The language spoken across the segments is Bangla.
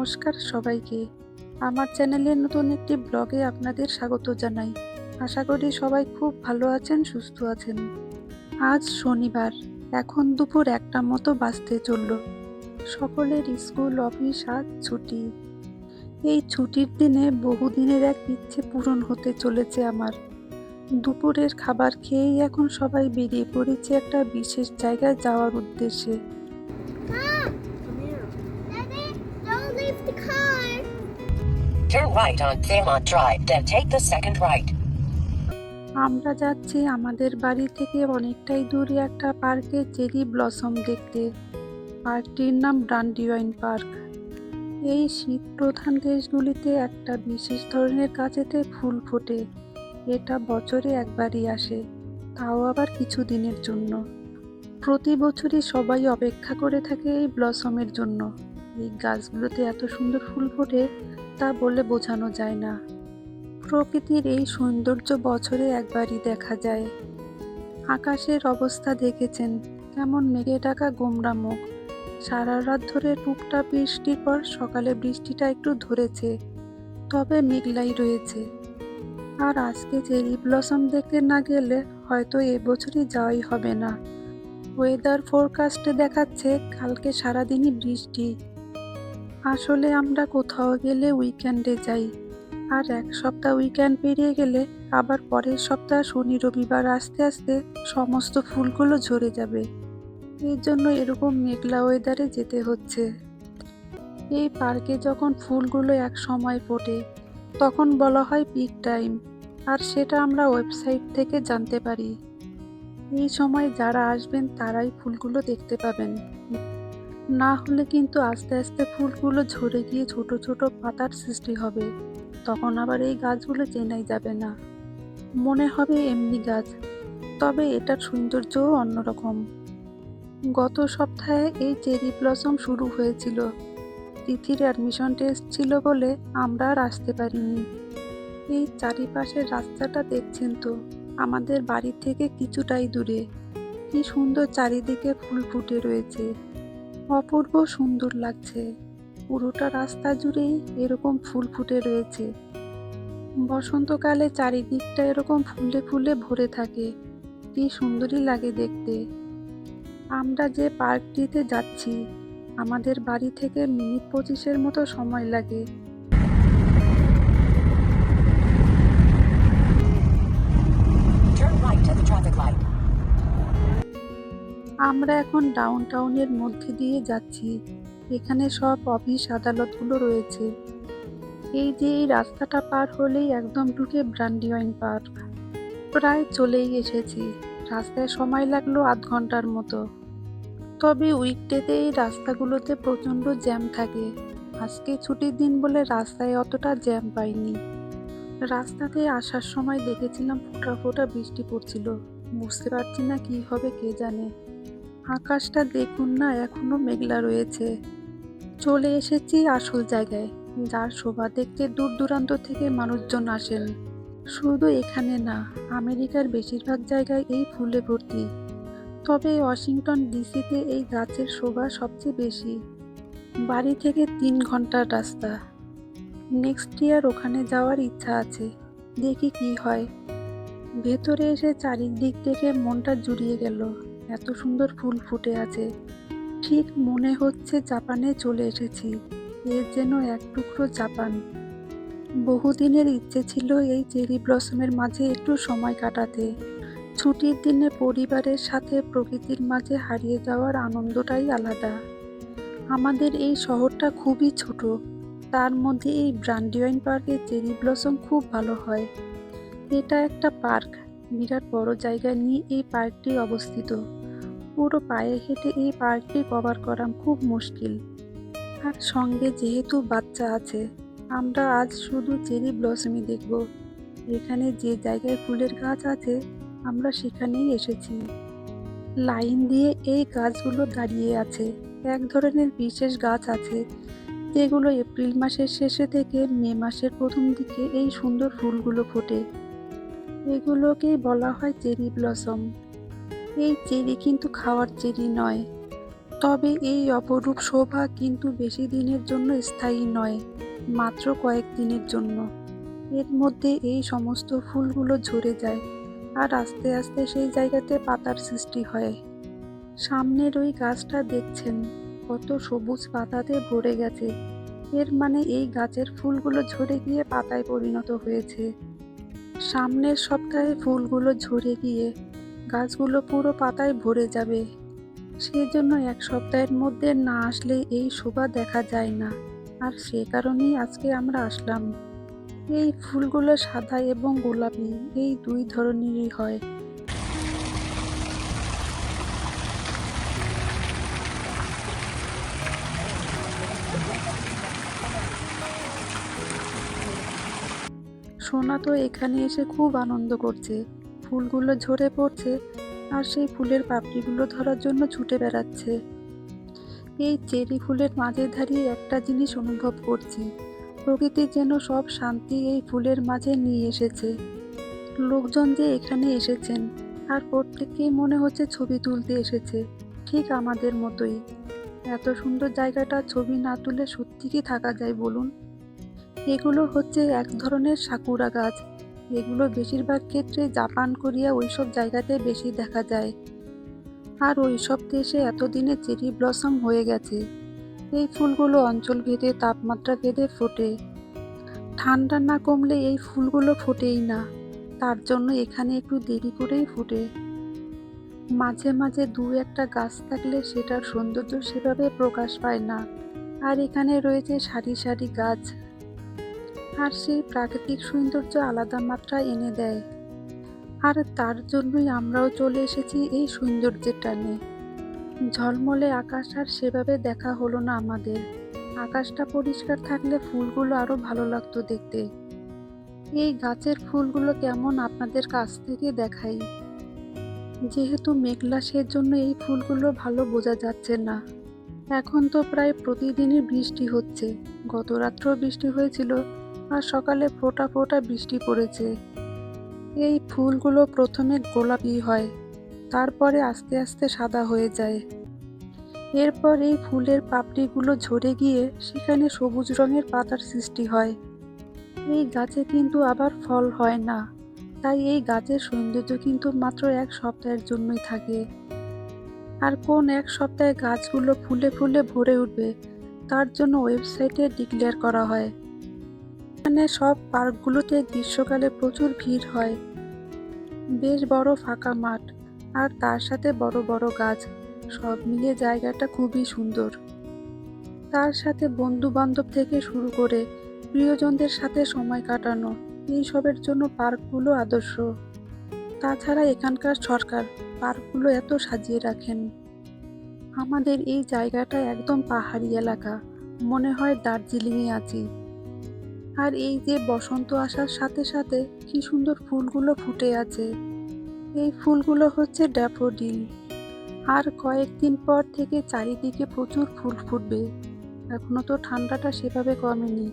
নমস্কার সবাইকে। আমার চ্যানেলে নতুন একটি ব্লগে আপনাদের স্বাগত জানাই। আশা করি সবাই খুব ভালো আছেন, সুস্থ আছেন। আজ শনিবার, এখন দুপুর একটা মতো বাঁচতে চলল। সকলের স্কুল, অফিস আজ ছুটি। এই ছুটির দিনে বহুদিনের এক ইচ্ছে পূরণ হতে চলেছে আমার। দুপুরের খাবার খেয়েই এখন সবাই বেরিয়ে পড়েছে একটা বিশেষ জায়গায় যাওয়ার উদ্দেশ্যে। Turn right on Drive, then take the second right. আমরা যাচ্ছি আমাদের বাড়ি থেকে অনেকটাই দূরে একটা পার্কে চেরি ব্লসম দেখতে। পার্কটির নাম ব্রান্ডিওয়াইন পার্ক। এই শীত প্রধান দেশগুলিতে একটা বিশেষ ধরনের গাছেতে ফুল ফোটে। এটা বছরে একবারই আসে তাও আবার কিছু দিনের জন্য। প্রতি বছরই সবাই অপেক্ষা করে থাকে এই ব্লসমের জন্য। এই গাছগুলোতে এত সুন্দর ফুল ফোটে তা বলে বোঝানো যায় না। প্রকৃতির এই সৌন্দর্য বছরে একবারই দেখা যায়। আকাশের অবস্থা দেখেছেন কেমন মেঘে ঢাকা গোমরা মুখ। সারা রাত ধরে টুপটাপ বৃষ্টির পর সকালে বৃষ্টিটা একটু ধরেছে, তবে মেঘলাই রয়েছে। আর আজকে চেরি ব্লসম দেখতে না গেলে হয়তো এবছরই যাওয়াই হবে না। ওয়েদার ফোরকাস্টে দেখাচ্ছে কালকে সারাদিনই বৃষ্টি। আসলে আমরা কোথাও গেলে উইকেন্ডে যাই। আর এক সপ্তাহ উইকেন্ড পেরিয়ে গেলে আবার পরের সপ্তাহ শনি, রবিবার আস্তে আস্তে সমস্ত ফুলগুলো ঝরে যাবে। এর জন্য এরকম মেঘলা ওয়েদারে যেতে হচ্ছে। এই পার্কে যখন ফুলগুলো এক সময় ফোটে, তখন বলা হয় পিক টাইম আর সেটা আমরা ওয়েবসাইট থেকে জানতে পারি। এই সময় যারা আসবেন তারাই ফুলগুলো দেখতে পাবেন। না হলে কিন্তু আস্তে আস্তে ফুলগুলো ঝরে গিয়ে ছোট ছোট পাতার সৃষ্টি হবে। তখন আবার এই গাছগুলো চেনাই যাবে না। মনে হবে এমনি গাছ, তবে এটার সৌন্দর্যও অন্যরকম। গত সপ্তাহে এই চেরি ব্লসম শুরু হয়েছিল। তিথির অ্যাডমিশন টেস্ট ছিল বলে আমরা আর আসতে পারিনি। এই চারিপাশের রাস্তাটা দেখছেন তো, আমাদের বাড়ি থেকে কিছুটাই দূরে। কি সুন্দর চারিদিকে ফুল ফুটে রয়েছে। অপূর্ব সুন্দর লাগছে। পুরোটা রাস্তা জুড়েই এরকম ফুল ফুটে রয়েছে। বসন্তকালে চারিদিকটা এরকম ফুলে ফুলে ভরে থাকে। কি সুন্দরই লাগে দেখতে। আমরা যে পার্কটিতে যাচ্ছি, আমাদের বাড়ি থেকে মিনিট পঁচিশের মতো সময় লাগে। আমরা এখন ডাউন টাউনের মধ্যে দিয়ে যাচ্ছি। এখানে সব অফিস আদালতগুলো রয়েছে। এই যে এই রাস্তাটা পার হলেই একদম ঢুকে ব্রান্ডিওয়াইন পার্ক প্রায় চলেই এসেছি। রাস্তায় সময় লাগল আধ ঘণ্টার মতো। তবে উইকডেতে এই রাস্তাগুলোতে প্রচণ্ড জ্যাম থাকে। আজকে ছুটির দিন বলে রাস্তায় অতটা জ্যাম পাইনি। রাস্তাতে আসার সময় দেখেছিলাম ফোঁটা ফোঁটা বৃষ্টি পড়ছিল। বুঝতে পারছি না কি হবে, কে জানে। আকাশটা দেখুন না, এখনও মেঘলা রয়েছে। চলে এসেছি আসল জায়গায়, যার শোভা দেখতে দূর দূরান্ত থেকে মানুষজন আসেন। শুধু এখানে না, আমেরিকার বেশিরভাগ জায়গায় এই ফুলে ভর্তি। তবে ওয়াশিংটন ডিসিতে এই গাছের শোভা সবচেয়ে বেশি। বাড়ি থেকে তিন ঘণ্টার রাস্তা। নেক্সট ইয়ার ওখানে যাওয়ার ইচ্ছা আছে, দেখি কি হয়। ভেতরে এসে চারিদিক থেকে মনটা জুড়িয়ে গেল। এত সুন্দর ফুল ফুটে আছে। ঠিক মনে হচ্ছে জাপানে চলে এসেছি। এর যেন এক টুকরো জাপান। বহুদিনের ইচ্ছে ছিল এই চেরি ব্লসমের মাঝে একটু সময় কাটাতে। ছুটির দিনে পরিবারের সাথে প্রকৃতির মাঝে হারিয়ে যাওয়ার আনন্দটাই আলাদা। আমাদের এই শহরটা খুবই ছোট। তার মধ্যে এই ব্রান্ডিওয়াইন পার্কে চেরি ব্লসম খুব ভালো হয়। এটা একটা পার্ক। বিরাট বড় জায়গা নিয়ে এই পার্কটি অবস্থিত। পুরো পায়ে হেঁটে এই পার্কটি কভার করা খুব মুশকিল। আর সঙ্গে যেহেতু বাচ্চা আছে, আমরা আজ শুধু চেরি ব্লসমই দেখব। এখানে যে জায়গায় ফুলের গাছ আছে, আমরা সেখানেই এসেছি। লাইন দিয়ে এই গাছগুলো দাঁড়িয়ে আছে। এক ধরনের বিশেষ গাছ আছে, যেগুলো এপ্রিল মাসের শেষে থেকে মে মাসের প্রথম দিকে এই সুন্দর ফুলগুলো ফোটে। এগুলোকেই বলা হয় চেরি ব্লসম। এই চেরি কিন্তু খাওয়ার চেরি নয়। তবে এই অপরূপ শোভা কিন্তু বেশি দিনের জন্য স্থায়ী নয়, মাত্র কয়েক দিনের জন্য। এর মধ্যে এই সমস্ত ফুলগুলো ঝরে যায় আর আস্তে আস্তে সেই জায়গাতে পাতার সৃষ্টি হয়। সামনের ওই গাছটা দেখছেন, কত সবুজ পাতাতে ভরে গেছে। এর মানে এই গাছের ফুলগুলো ঝরে গিয়ে পাতায় পরিণত হয়েছে। সামনের সপ্তাহে ফুলগুলো ঝরে গিয়ে গাছগুলো পুরো পাতায় ভরে যাবে। সেজন্য এক সপ্তাহের মধ্যে না আসলে এই শোভা দেখা যায় না। আর সে কারণেই আজকে আমরা আসলাম। এই ফুলগুলো সাদা এবং গোলাপি, এই দুই ধরনেরই হয়। সোনা তো এখানে এসে খুব আনন্দ করছে। ফুলগুলো ঝরে পড়ছে আর সেই ফুলের পাপড়িগুলো ধরার জন্য ছুটে বেড়াচ্ছে। এই চেরি ফুলের মাঝে দাঁড়িয়ে একটা জিনিস অনুভব করছি। প্রকৃতি যেন সব শান্তি এই ফুলের মাঝে নিয়ে এসেছে। লোকজন যে এখানে এসেছেন আর প্রত্যেককেই মনে হচ্ছে ছবি তুলতে এসেছে, ঠিক আমাদের মতোই। এত সুন্দর জায়গাটা ছবি না তুলে সত্যি কি থাকা যায় বলুন? এগুলো হচ্ছে এক ধরনের সাকুরা গাছ এগুলো বেশিরভাগ ক্ষেত্রে জাপান, কোরিয়া ওইসব জায়গাতে বেশি দেখা যায়। আর ওইসব দেশে এতদিনে চেরি ব্লসম হয়ে গেছে। এই ফুলগুলো অঞ্চল ভেদে, তাপমাত্রা ভেদে ফোটে। ঠান্ডা না কমলে এই ফুলগুলো ফোটেই না। তার জন্য এখানে একটু দেরি করেই ফোটে। মাঝে মাঝে দু একটা গাছ থাকলে সেটার সৌন্দর্য সেভাবে প্রকাশ পায় না। আর এখানে রয়েছে সারি সারি গাছ। আর সেই প্রাকৃতিক সৌন্দর্য আলাদা মাত্রা এনে দেয়। আর তার জন্যই আমরাও চলে এসেছি এই সৌন্দর্যের টানে। ঝলমলে আকাশ আর সেভাবে দেখা হলো না আমাদের। আকাশটা পরিষ্কার থাকলে ফুলগুলো আরও ভালো লাগতো দেখতে। এই গাছের ফুলগুলো কেমন আপনাদের কাছ থেকে দেখাই। যেহেতু মেঘলা, সেজন্য এই ফুলগুলো ভালো বোঝা যাচ্ছে না। এখন তো প্রায় প্রতিদিনই বৃষ্টি হচ্ছে। গত রাত্রেও বৃষ্টি হয়েছিল। আর সকালে ফোঁটা ফোঁটা বৃষ্টি পড়েছে। এই ফুলগুলো প্রথমে গোলাপি হয়, তারপরে আস্তে আস্তে সাদা হয়ে যায়। এরপর এই ফুলের পাপড়িগুলো ঝরে গিয়ে সেখানে সবুজ রঙের পাতার সৃষ্টি হয়। এই গাছে কিন্তু আবার ফল হয় না, তাই এই গাছের সৌন্দর্য কিন্তু মাত্র এক সপ্তাহের জন্যই থাকে। আর কোন এক সপ্তাহে গাছগুলো ফুলে ফুলে ভরে উঠবে, তার জন্য ওয়েবসাইটে ডিক্লেয়ার করা হয়। এখানে সব পার্কগুলোতে গ্রীষ্মকালে প্রচুর ভিড় হয়। বেশ বড় ফাঁকা মাঠ, আর তার সাথে বড় বড় গাছ, সব মিলিয়ে জায়গাটা খুবই সুন্দর। তার সাথে বন্ধু বান্ধব থেকে শুরু করে প্রিয়জনদের সাথে সময় কাটানো এইসবের জন্য পার্কগুলো আদর্শ। তাছাড়া এখানকার সরকার পার্কগুলো এত সাজিয়ে রাখেন। আমাদের এই জায়গাটা একদম পাহাড়ি এলাকা, মনে হয় দার্জিলিংয়ে আছি। আর এই যে বসন্ত আসার সাথে সাথে কি সুন্দর ফুলগুলো ফুটে আছে। এই ফুলগুলো হচ্ছে ড্যাফোডিল। আর কয়েকদিন পর থেকে চারিদিকে প্রচুর ফুল ফুটবে। এখনও তো ঠান্ডাটা সেভাবে কমেনি।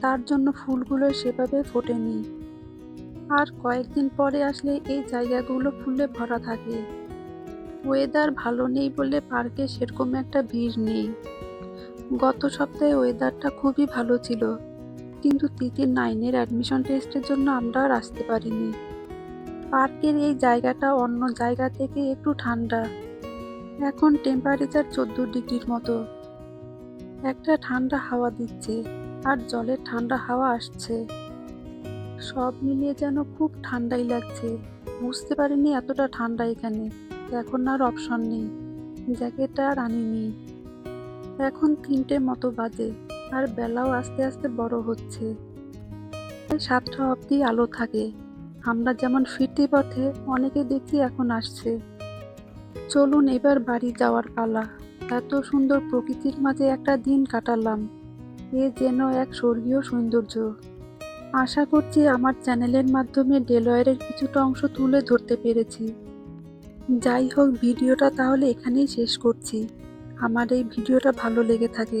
তার জন্য ফুলগুলো সেভাবে ফোটেনি। আর কয়েকদিন পরে আসলে এই জায়গাগুলো ফুলে ভরা থাকে। ওয়েদার ভালো নেই বলে পার্কে সেরকম একটা ভিড় নেই। গত সপ্তাহে ওয়েদারটা খুবই ভালো ছিল। কিন্তু তিতির নাইনের অ্যাডমিশন টেস্টের জন্য আমরা আর আসতে পারিনি। পার্কের এই জায়গাটা অন্য জায়গা থেকে একটু ঠান্ডা। এখন টেম্পারেচার চোদ্দ ডিগ্রির মতো। একটা ঠান্ডা হাওয়া দিচ্ছে আর জলের ঠান্ডা হাওয়া আসছে। সব মিলিয়ে যেন খুব ঠান্ডাই লাগছে। বুঝতে পারিনি এতটা ঠান্ডা এখানে। এখন আর অপশন নেই। জ্যাকেটটা আর আনিনি। এখন তিনটে মতো বাজে। আর বেলাও আস্তে আস্তে বড় হচ্ছে। সাতটা অবধি আলো থাকে। আমরা যেমন ফিরতি পথে অনেকে দেখি এখন আসছে। চলুন এবার বাড়ি যাওয়ার পালা। এত সুন্দর প্রকৃতির মাঝে একটা দিন কাটালাম। এ যেন এক স্বর্গীয় সৌন্দর্য। আশা করছি আমার চ্যানেলের মাধ্যমে ডেলওয়ারের কিছুটা অংশ তুলে ধরতে পেরেছি। যাই হোক, ভিডিওটা তাহলে এখানেই শেষ করছি। আমার এই ভিডিওটা ভালো লেগে থাকে।